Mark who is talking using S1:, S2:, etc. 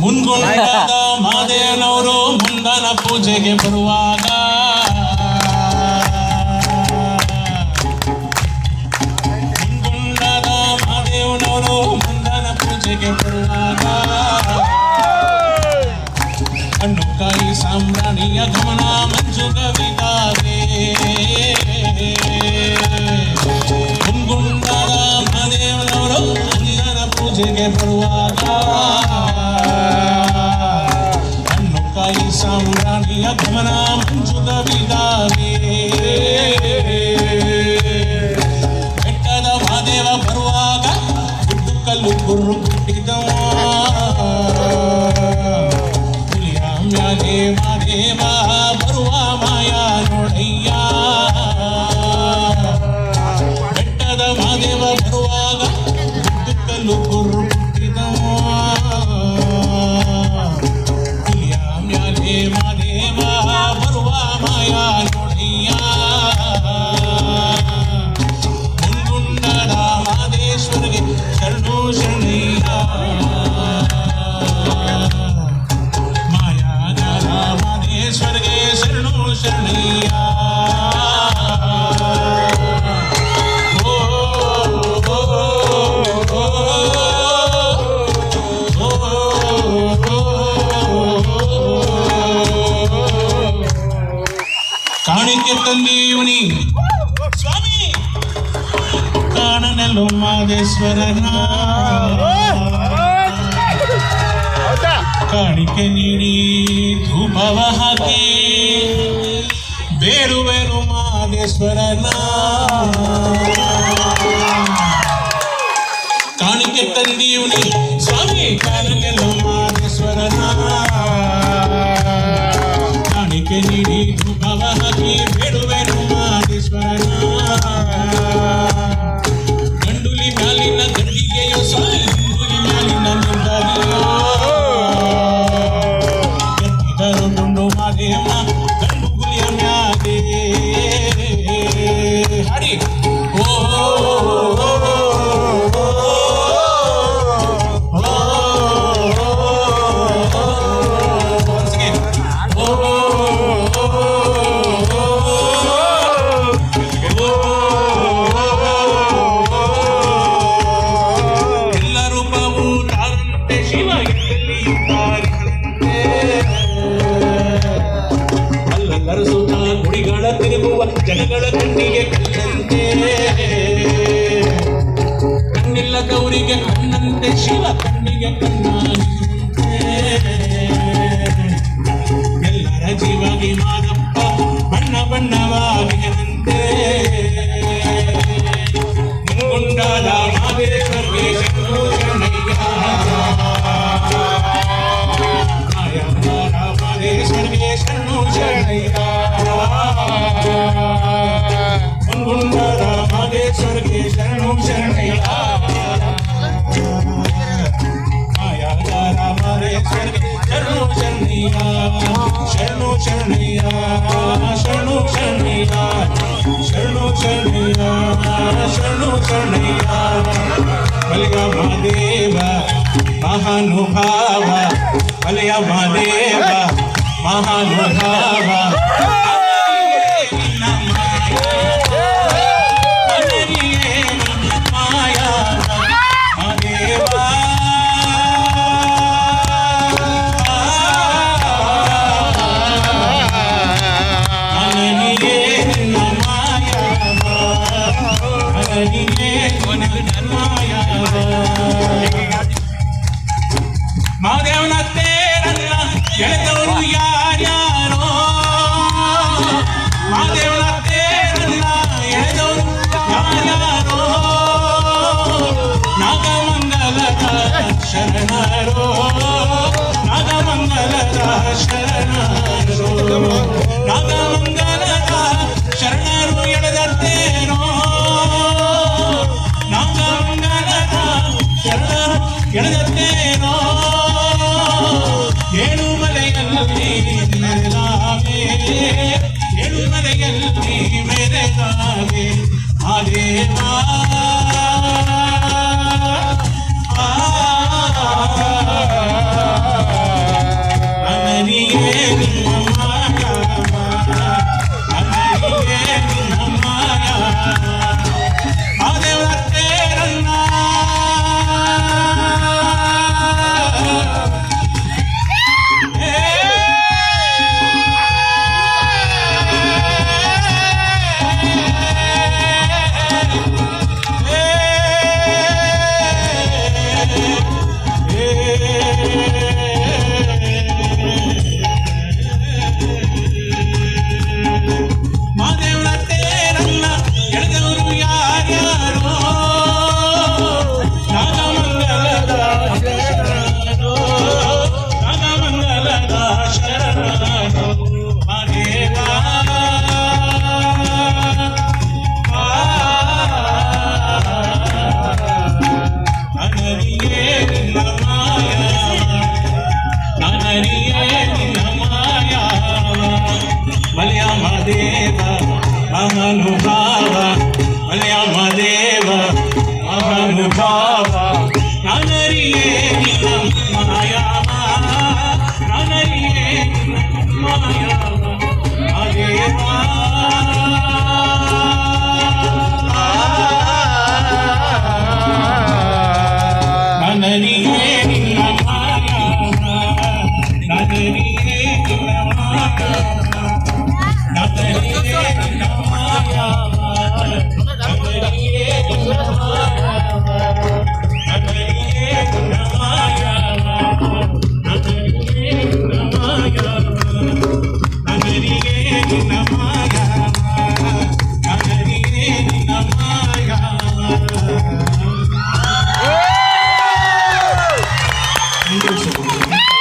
S1: ಮುಂಗುಂಡದ ಮಾದೇನವರು ಮುಂದನ ಪೂಜೆಗೆ ಬರುವಾಗ. ಮುಂಗುಂಡದ ಮಾದೇವನವರು ಮುಂದನ ಪೂಜೆಗೆ ಬರುವಾಗ. ಕಣ್ಣು ಕಾಯಿ ಸಾಮ್ರಾಣಿಯ ಗಮನ ಮಂಜು ಕವಿತಾಗೆ ಜಗೆ ಬರುವಾಗ ಹಣ್ಣು ಕಾಯಿ ಸಾಮ್ರಾಣಿಯ ಗಮನ ಮಂಜುಗವಿದಾವೆ കാണിക്കത്തല്ലേവനി സ്വാമി കാണനല്ലോ മാതേശ്വരനാ കാണിക്കനി ധൂപവ ഹാക്കേ చేరువేరు మాదేశ్వరనా కాణికెత్తండి స్వామి కానుకెళ్ళ முடிகளை திரும்புவ ஜனங்களை கண்ணிய கண்ணந்தே கண்ணில்ல கௌரிக கண்ணந்தே சிவ கண்ணிய கண்ணான் ಎಲ್ಲರ ಜೀವಗಿ ಮಾದಪ್ಪ ಬಣ್ಣ ಬಣ್ಣವಾಗಿರಂತೆ ಮುಂಗುಂಡಾದ ಮಾದೇಶ್ವರಿಗೆ ಶರಣು ಶರಣಯ್ಯ ಶರಣು ಶರಣಯ್ಯ ಶರಣು ಶರಣಯ್ಯ ಶರಣು ಶರಣಯ್ಯ ಶರಣು ಶರಣಯ್ಯ ಬಲಿಯ ಮಹಾದೇವ ಮಹಾನುಭಾವ ಬಲಿಯ ಮಹಾದೇವ ಮಹಾನುಭಾವ அழகிலே உனக்கு நன்மாயாவா மாதேவனத்தே நல்லா எனக்கு ஒரு யா